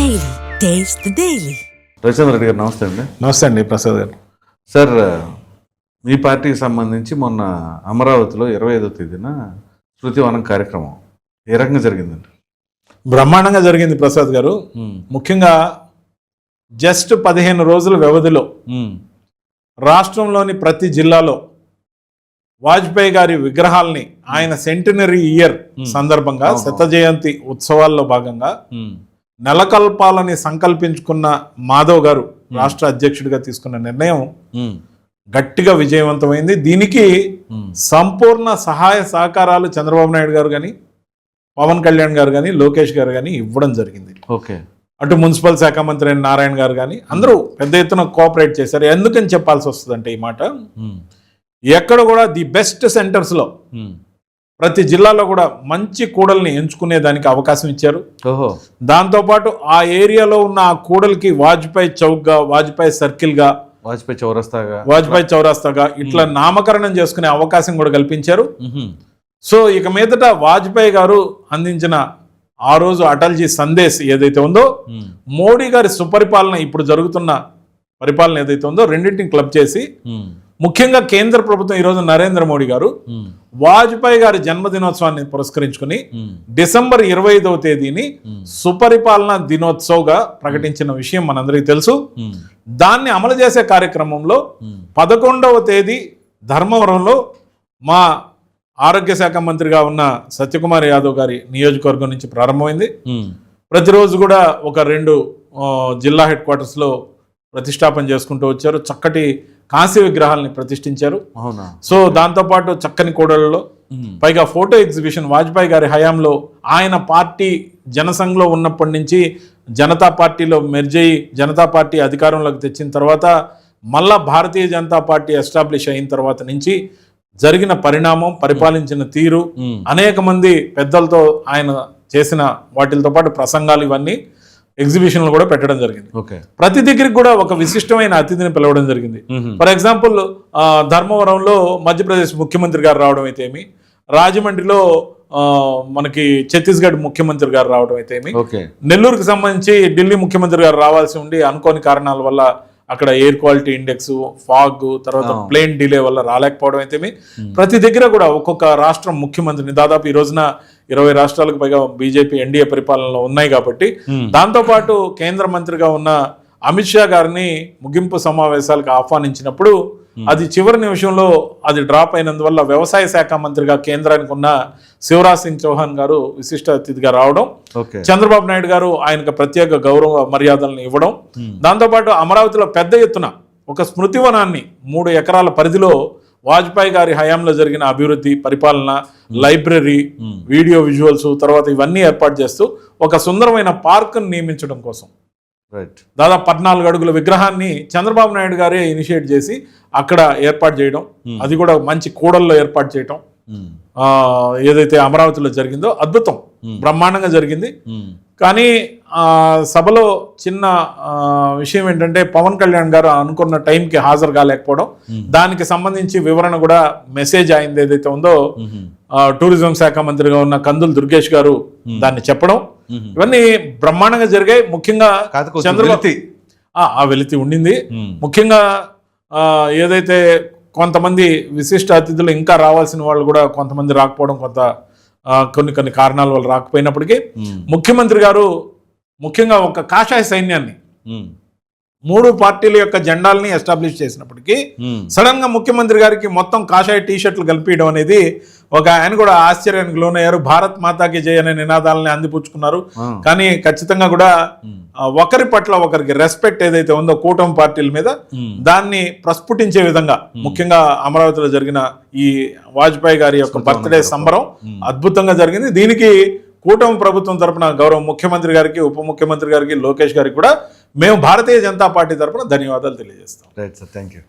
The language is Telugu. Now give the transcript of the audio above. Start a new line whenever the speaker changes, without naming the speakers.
Taste the Daily.
Ravichandra Reddy garu నమస్తే అండి.
నమస్తే అండి ప్రసాద్ గారు.
సార్ మీ పార్టీకి సంబంధించి మొన్న అమరావతిలో ఇరవై ఐదో తేదీన శృతివనం కార్యక్రమం ఏ రకంగా జరిగిందండి?
బ్రహ్మాండంగా జరిగింది ప్రసాద్ గారు. ముఖ్యంగా జస్ట్ పదిహేను రోజుల వ్యవధిలో రాష్ట్రంలోని ప్రతి జిల్లాలో వాజ్పేయి గారి విగ్రహాల్ని ఆయన సెంటినరీ ఇయర్ సందర్భంగా. శత జయంతి ఉత్సవాల్లో భాగంగా నెలకల్పాలని సంకల్పించుకున్న మాధవ్ గారు రాష్ట్ర అధ్యక్షుడిగా తీసుకున్న నిర్ణయం గట్టిగా విజయవంతమైంది. దీనికి సంపూర్ణ సహాయ సహకారాలు చంద్రబాబు నాయుడు గారు కానీ పవన్ కళ్యాణ్ గారు కానీ లోకేష్ గారు కానీ ఇవ్వడం జరిగింది.
ఓకే.
అటు మున్సిపల్ శాఖ మంత్రి అయిన నారాయణ గారు కానీ అందరూ పెద్ద ఎత్తున కోఆపరేట్ చేశారు. ఎందుకని చెప్పాల్సి వస్తుందంటే ఈ మాట ఎక్కడ కూడా ది బెస్ట్ సెంటర్స్లో ప్రతి జిల్లాలో కూడా మంచి కూడల్ని ఎంచుకునే దానికి అవకాశం ఇచ్చారు
ఓహో
దాంతోపాటు ఆ ఏరియాలో ఉన్న ఆ కూడలికి వాజ్పేయి చౌక్గా వాజ్పేయి సర్కిల్గా
వాజ్పేయి చౌరస్తాగా
వాజ్పేయి చౌరాస్తాగా ఇట్లా నామకరణం చేసుకునే అవకాశం కూడా కల్పించారు. సో ఇక మీదట వాజ్పేయి గారు అందించిన ఆ రోజు అటల్జీ సందేశ్ ఏదైతే ఉందో. మోడీ గారి సుపరిపాలన ఇప్పుడు జరుగుతున్న పరిపాలన ఏదైతే ఉందో రెండింటిని క్లబ్ చేసి. ముఖ్యంగా కేంద్ర ప్రభుత్వం ఈరోజు నరేంద్ర మోడీ గారు. వాజ్పేయి గారి జన్మదినోత్సవాన్ని పురస్కరించుకుని. డిసెంబర్ ఇరవై ఐదవ తేదీని. సుపరిపాలన దినోత్సవ్గా ప్రకటించిన విషయం మనందరికీ తెలుసు. దాన్ని అమలు చేసే కార్యక్రమంలో. పదకొండవ తేదీ ధర్మవరంలో మా ఆరోగ్య శాఖ మంత్రిగా ఉన్న సత్యకుమార్ యాదవ్ గారి నియోజకవర్గం నుంచి ప్రారంభమైంది. ప్రతిరోజు కూడా ఒక రెండు జిల్లా హెడ్ క్వార్టర్స్లో ప్రతిష్టాపన చేసుకుంటూ వచ్చారు చక్కటి కాంస్య విగ్రహాలని ప్రతిష్ఠించారు సో దాంతోపాటు చక్కని కోడలలో. పైగా ఫోటో ఎగ్జిబిషన్ వాజ్పేయి గారి హయాంలో ఆయన పార్టీ జనసంఘలో ఉన్నప్పటి నుంచి జనతా పార్టీలో మెర్జ్ అయ్యి జనతా పార్టీ అధికారంలోకి తెచ్చిన తర్వాత మళ్ళా భారతీయ జనతా పార్టీ ఎస్టాబ్లిష్ అయిన తర్వాత నుంచి జరిగిన పరిణామం పరిపాలించిన తీరు. అనేక మంది పెద్దలతో ఆయన చేసిన వాటితో పాటు ప్రసంగాలు ఇవన్నీ ఎగ్జిబిషన్లు కూడా పెట్టడం జరిగింది. ప్రతి దగ్గరికి కూడా ఒక విశిష్టమైన అతిథిని పిలవడం జరిగింది. ఫర్ ఎగ్జాంపుల్ ధర్మవరంలో మధ్యప్రదేశ్ ముఖ్యమంత్రి గారు రావడం అయితే ఏమి? రాజమండ్రిలో ఆ, మనకి ఛత్తీస్గఢ్ ముఖ్యమంత్రి గారు రావడం అయితే ఏమి? నెల్లూరుకి సంబంధించి ఢిల్లీ ముఖ్యమంత్రి గారు రావాల్సి ఉండి అనుకోని కారణాల వల్ల అక్కడ ఎయిర్ క్వాలిటీ ఇండెక్స్ ఫాగ్ తర్వాత. ప్లేన్ డిలే వల్ల రాలేకపోవడం అయితే ప్రతి దగ్గర కూడా ఒక్కొక్క రాష్ట్రం ముఖ్యమంత్రిని దాదాపు ఈ రోజున ఇరవై రాష్ట్రాలకు పైగా బీజేపీ ఎన్డీఏ పరిపాలనలో ఉన్నాయి కాబట్టి. దాంతోపాటు కేంద్ర మంత్రిగా ఉన్న అమిత్ షా గారిని ముగింపు సమావేశాలకు ఆహ్వానించినప్పుడు అది చివరి నిమిషంలో అది డ్రాప్ అయినందువల్ల వ్యవసాయ శాఖ మంత్రిగా కేంద్రానికి ఉన్న శివరాజ్ సింగ్ చౌహాన్ గారు విశిష్ట అతిథిగా రావడం చంద్రబాబు నాయుడు గారు ఆయనకు ప్రత్యేక గౌరవ మర్యాదలను ఇవ్వడం దాంతోపాటు అమరావతిలో పెద్ద ఎత్తున ఒక స్మృతివనాన్ని మూడు ఎకరాల పరిధిలో వాజ్పేయి గారి హయాంలో జరిగిన అభివృద్ధి పరిపాలన లైబ్రరీ వీడియో విజువల్స్ తర్వాత ఇవన్నీ ఏర్పాటు చేస్తూ ఒక సుందరమైన పార్కును నియమించడం కోసం. దాదాపు పద్నాలుగు అడుగుల విగ్రహాన్ని చంద్రబాబు నాయుడు గారే ఇనిషియేట్ చేసి అక్కడ ఏర్పాటు చేయడం. అది కూడా మంచి కూడల్లో ఏర్పాటు చేయడం ఏదైతే అమరావతిలో జరిగిందో అద్భుతం. బ్రహ్మాండంగా జరిగింది. కానీ ఆ, సభలో చిన్న విషయం ఏంటంటే పవన్ కళ్యాణ్ గారు అనుకున్న టైంకి హాజరు కాలేకపోవడం. దానికి సంబంధించి వివరణ కూడా మెసేజ్ అయింది ఏదైతే ఉందో టూరిజం శాఖ మంత్రిగా ఉన్న కందులు దుర్గేష్ గారు దాన్ని చెప్పడం. ఇవన్నీ బ్రహ్మాండంగా జరిగాయి. ముఖ్యంగా చంద్రబాబు
వెలితి.
ఆ, వెలితి ఉండింది. ముఖ్యంగా ఏదైతే కొంతమంది విశిష్ట అతిథులు ఇంకా రావాల్సిన వాళ్ళు కూడా కొంతమంది రాకపోవడం కొంత కొన్ని కొన్ని కారణాల వల్ల రాకపోయినప్పటికీ. ముఖ్యమంత్రి గారు ముఖ్యంగా ఒక కాషాయ సైన్యాన్ని. మూడు పార్టీల యొక్క జెండాల్ని ఎస్టాబ్లిష్ చేసినప్పటికీ
మ్మ్.
సడన్గా ముఖ్యమంత్రి గారికి మొత్తం కాషాయ టీ షర్ట్లు కలిపియడం అనేది ఒక ఆయన కూడా ఆశ్చర్యానికి లోనయ్యారు భారత్ మాతాకి జయ అనే నినాదాలని అందిపుచ్చుకున్నారు
ఆ.
కానీ ఖచ్చితంగా కూడా. ఆ, ఒకరి పట్ల ఒకరికి రెస్పెక్ట్ ఏదైతే ఉందో కూటమి పార్టీల మీద
మ్మ్.
దాన్ని ప్రస్ఫుటించే విధంగా ముఖ్యంగా అమరావతిలో జరిగిన ఈ వాజ్పేయి గారి యొక్క బర్త్డే సంబరం అద్భుతంగా జరిగింది దీనికి కూటమి ప్రభుత్వం తరపున గౌరవ ముఖ్యమంత్రి గారికి ఉప ముఖ్యమంత్రి గారికి లోకేష్ గారికి కూడా మేము భారతీయ జనతా పార్టీ తరపున ధన్యవాదాలు తెలియజేస్తాం
రైట్ సార్ థ్యాంక్ యూ